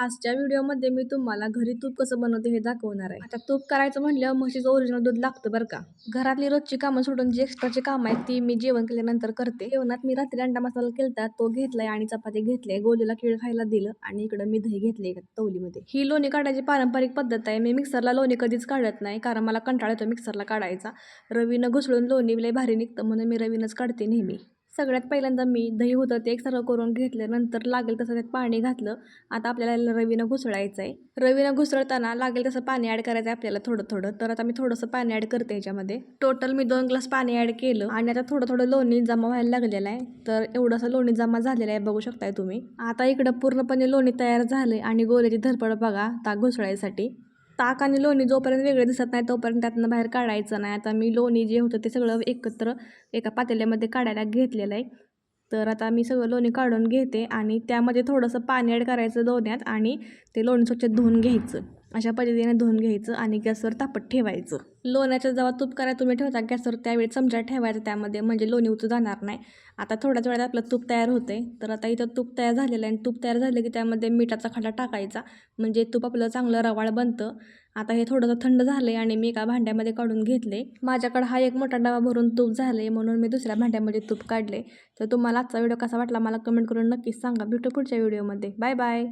आजच्या व्हिडिओमध्ये मी तुम्हाला घरी तूप कसं बनवते हे दाखवणार आहे. आता तूप करायचं म्हणल्यावर म्हशीचं ओरिजिनल दूध लागतं बरं का. घरातली रोजची कामं सोडून जी एक्स्ट्राची कामं आहेत ती मी जेवण केल्यानंतर करते. जेवणात मी रात्री अंडा मसाला केलता तो घेतलाय आणि चपाती घेतली गोलीला केळ खायला दिलं आणि इकडं मी दही घेतले तवलीमध्ये. ही लोणी काढायची पारंपरिक पद्धत आहे. मी मिक्सरला लोणी कधीच काढत नाही कारण मला कंटाळा येतो मिक्सरला काढायचा. रवीनं घुसळून लोणी लय भारी निघतं म्हणून मी रवीनंच काढते नेहमी. सगळ्यात पहिल्यांदा मी दही होतं ते एक सर्व करून घेतलं नंतर लागेल तसं त्यात पाणी घातलं. आता आपल्याला रवीनं घुसळायचं आहे रवीनं घुसळताना लागेल तसं पाणी ॲड करायचं आहे आपल्याला थोडं थोडं. तर आता मी थोडंसं पाणी ॲड करते याच्यामध्ये. टोटल मी दोन ग्लास पाणी ॲड केलं आणि आता थोडं थोडं लोणी जमा व्हायला लागलेलं आहे. तर एवढंसं लोणी जमा झालेलं आहे बघू शकताय तुम्ही. आता इकडं पूर्णपणे लोणी तयार झाले आणि गोल्याची धरपड बघा ताक घुसळायसाठी. ताक आणि लोणी जोपर्यंत वेगळे दिसत नाही तोपर्यंत त्यातनं बाहेर काढायचं नाही. आता मी लोणी जे होतं ते सगळं एकत्र एका पातेल्यामध्ये काढायला घेतलेलं आहे. तर आता मी सगळं लोणी काढून घेते आणि त्यामध्ये थोडंसं पाणी ॲड करायचं लोण्यात आणि ते लोणी स्वच्छ धुवून घ्यायचं. अशा पद्धतीने धुवून घ्यायचं आणि गॅसवर तापत ठेवायचं. लोण्याच्या जेव्हा तूप करायला तुम्ही ठेवता गॅसवर त्यावेळी चमचा ठेवायचा. त्यामध्ये म्हणजे लोणी उचू जाणार नाही. आता थोड्याच वेळात आपलं तूप तयार होते तर आता इथं तूप तयार झालेलं आहे आणि तूप तयार झालं की त्यामध्ये मिठाचा खडा टाकायचा. म्हणजे तूप आपलं चांगलं रवाळ बनतं. आता हे थोडंसं थंड झालं आहे आणि मी एका भांड्यामध्ये काढून घेतले माझ्याकडं हा एक मोठा डबा भरून तूप झाले म्हणून मी दुसऱ्या भांड्यामध्ये तूप काढले तर तुम्हाला आजचा व्हिडिओ कसा वाटला मला कमेंट करून नक्कीच सांगा. भेटू पुढच्या व्हिडिओमध्ये. Bye bye.